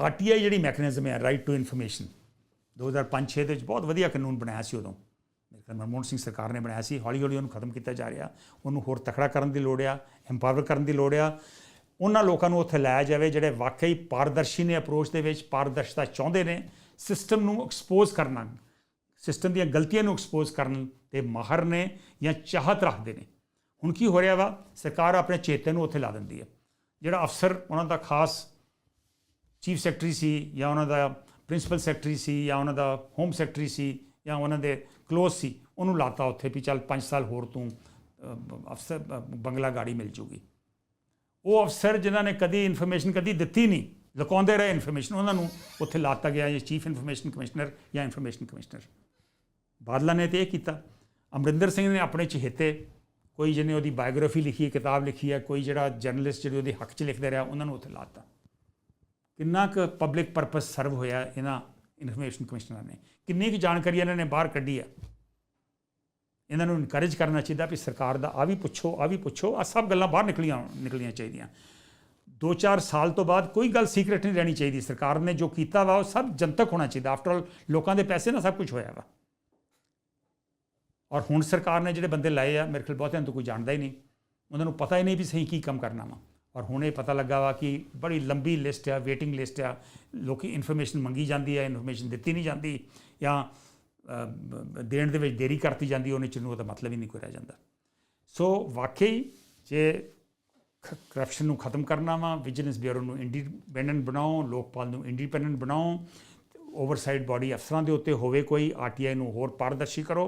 RTI ਜਿਹੜੀ mechanism ਹੈ right to information 2005-6 ਦੇ ਵਿੱਚ ਬਹੁਤ ਵਧੀਆ ਕਾਨੂੰਨ ਬਣਾਇਆ ਸੀ ਉਦੋਂ। ਮੇਰੇ ਖਿਆਲ ਮਨਮੋਹਨ ਸਿੰਘ ਸਰਕਾਰ ਨੇ ਬਣਾਇਆ ਸੀ। ਹੌਲੀ ਹੌਲੀ ਉਹਨੂੰ ਖਤਮ ਕੀਤਾ ਜਾ ਰਿਹਾ। ਉਹਨੂੰ ਹੋਰ ਤਕੜਾ ਕਰਨ ਦੀ ਲੋੜ ਆ ਐਮਪਾਵਰ ਕਰਨ ਦੀ ਲੋੜ ਆ। ਉਹਨਾਂ ਲੋਕਾਂ ਨੂੰ ਉੱਥੇ ਲਾਇਆ ਜਾਵੇ ਜਿਹੜੇ ਵਾਕਈ ਪਾਰਦਰਸ਼ੀ ਨੇ ਅਪਰੋਚ ਦੇ ਵਿੱਚ, ਪਾਰਦਰਸ਼ਤਾ ਚਾਹੁੰਦੇ ਨੇ ਸਿਸਟਮ ਨੂੰ ਐਕਸਪੋਜ਼ ਕਰਨਾ ਸਿਸਟਮ ਦੀਆਂ ਗਲਤੀਆਂ ਨੂੰ ਐਕਸਪੋਜ਼ ਕਰਨ ਤੇ ਮਾਹਰ ਨੇ ਜਾਂ ਚਾਹਤ ਰੱਖਦੇ ਨੇ। ਹੁਣ ਕੀ ਹੋ ਰਿਹਾ ਵਾ? ਸਰਕਾਰ ਆਪਣੇ ਚੇਤੇ ਨੂੰ ਉੱਥੇ ਲਾ ਦਿੰਦੀ ਹੈ। ਜਿਹੜਾ ਅਫਸਰ, ਉਹਨਾਂ ਦਾ ਖਾਸ ਚੀਫ ਸੈਕਟਰੀ ਸੀ ਜਾਂ ਉਹਨਾਂ ਦਾ ਪ੍ਰਿੰਸੀਪਲ ਸੈਕਟਰੀ ਸੀ ਜਾਂ ਉਹਨਾਂ ਦਾ ਹੋਮ ਸੈਕਟਰੀ ਸੀ ਜਾਂ ਉਹਨਾਂ ਦੇ ਕਲੋਜ਼ ਸੀ, ਉਹਨੂੰ ਲਾਤਾ ਉੱਥੇ ਵੀ ਚੱਲ 5 ਸਾਲ ਹੋਰ ਤੂੰ ਅਫਸਰ ਬੰਗਲਾ ਗਾੜੀ ਮਿਲ ਜੂਗੀ। ਉਹ ਅਫਸਰ ਜਿਨ੍ਹਾਂ ਨੇ ਕਦੀ ਇਨਫੋਰਮੇਸ਼ਨ ਕਦੀ ਦਿੱਤੀ ਨਹੀਂ, ਲੁਕਾਉਂਦੇ ਰਹੇ ਇਨਫੋਰਮੇਸ਼ਨ ਉਹਨਾਂ ਨੂੰ, ਉੱਥੇ ਲਾਤਾ ਗਿਆ ਜਾਂ ਚੀਫ ਇਨਫੋਰਮੇਸ਼ਨ ਕਮਿਸ਼ਨਰ ਜਾਂ ਇਨਫੋਰਮੇਸ਼ਨ ਕਮਿਸ਼ਨਰ ਬਾਦਲਾਂ ਨੇ ਤੇ ਇਹ ਕੀਤਾ। ਅਮਰਿੰਦਰ ਸਿੰਘ ਨੇ ਆਪਣੇ ਚਹੇਤੇ, ਕੋਈ ਜਿਹਨੇ ਉਹਦੀ ਬਾਇਓਗ੍ਰਾਫੀ ਲਿਖੀ ਹੈ, ਕਿਤਾਬ ਲਿਖੀ ਹੈ, ਕੋਈ ਜਿਹੜਾ ਜਰਨਲਿਸਟ ਜਿਹੜੇ ਉਹਦੇ ਹੱਕ 'ਚ ਲਿਖਦੇ ਰਿਹਾ, ਉਹਨਾਂ ਨੂੰ ਉੱਥੇ ਲਾਤਾ। ਕਿੰਨਾ ਕੁ ਪਬਲਿਕ ਪਰਪਸ ਸਰਵ ਹੋਇਆ ਇਹਨਾਂ ਇਨਫੋਰਮੇਸ਼ਨ ਕਮਿਸ਼ਨਰਾਂ ਨੇ? ਕਿੰਨੀ ਕੁ ਜਾਣਕਾਰੀ ਇਹਨਾਂ ਨੇ ਬਾਹਰ ਕੱਢੀ ਆ? ਇਹਨਾਂ ਨੂੰ ਇਨਕਰੇਜ ਕਰਨਾ ਚਾਹੀਦਾ ਵੀ ਸਰਕਾਰ ਦਾ ਆ ਵੀ ਪੁੱਛੋ, ਆ ਵੀ ਪੁੱਛੋ, ਆ ਸਭ ਗੱਲਾਂ ਬਾਹਰ ਨਿਕਲੀਆਂ ਨਿਕਲੀਆਂ ਚਾਹੀਦੀਆਂ। 2-4 ਸਾਲ ਤੋਂ ਬਾਅਦ ਕੋਈ ਗੱਲ ਸੀਕ੍ਰੀਟ ਨਹੀਂ ਰਹਿਣੀ ਚਾਹੀਦੀ। ਸਰਕਾਰ ਨੇ ਜੋ ਕੀਤਾ ਵਾ, ਉਹ ਸਭ ਜਨਤਕ ਹੋਣਾ ਚਾਹੀਦਾ। ਆਫਟਰ ਆਲ ਲੋਕਾਂ ਦੇ ਪੈਸੇ ਨਾਲ ਸਭ ਕੁਝ ਹੋਇਆ ਵਾ। ਔਰ ਹੁਣ ਸਰਕਾਰ ਨੇ ਜਿਹੜੇ ਬੰਦੇ ਲਾਏ ਆ, ਮੇਰੇ ਖਿਆਲ ਬਹੁਤਿਆਂ ਨੂੰ ਕੋਈ ਜਾਣਦਾ ਹੀ ਨਹੀਂ। ਉਹਨਾਂ ਨੂੰ ਪਤਾ ਹੀ ਨਹੀਂ ਵੀ ਸਹੀ ਕੀ ਕੰਮ ਕਰਨਾ ਵਾ। ਔਰ ਹੁਣ ਇਹ ਪਤਾ ਲੱਗਾ ਵਾ ਕਿ ਬੜੀ ਲੰਬੀ ਲਿਸਟ ਆ ਵੇਟਿੰਗ ਲਿਸਟ ਆ। ਲੋਕੀ ਇਨਫੋਰਮੇਸ਼ਨ ਮੰਗੀ ਜਾਂਦੀ ਹੈ ਇਨਫੋਰਮੇਸ਼ਨ ਦਿੱਤੀ ਨਹੀਂ ਜਾਂਦੀ ਜਾਂ ਦੇਣ ਦੇ ਵਿੱਚ ਦੇਰੀ ਕਰਤੀ ਜਾਂਦੀ, ਉਹਨੇ ਚ ਨੂੰ ਉਹਦਾ ਮਤਲਬ ਹੀ ਨਹੀਂ ਕੋਈ ਰਹਿ ਜਾਂਦਾ। ਸੋ ਵਾਕਈ ਜੇ ਕਰਪਸ਼ਨ ਨੂੰ ਖਤਮ ਕਰਨਾ ਵਾ ਵਿਜੀਲੈਂਸ ਬਿਊਰੋ ਨੂੰ ਇੰਡੀਪੈਂਡੈਂਟ ਬਣਾਓ, ਲੋਕਪਾਲ ਨੂੰ ਇੰਡੀਪੈਂਡੈਂਟ ਬਣਾਓ ਓਵਰਸਾਈਡ ਬਾਡੀ ਅਫਸਰਾਂ ਦੇ ਉੱਤੇ ਹੋਵੇ ਕੋਈ ਆਰਟੀਆਈ ਨੂੰ ਹੋਰ ਪਾਰਦਰਸ਼ੀ ਕਰੋ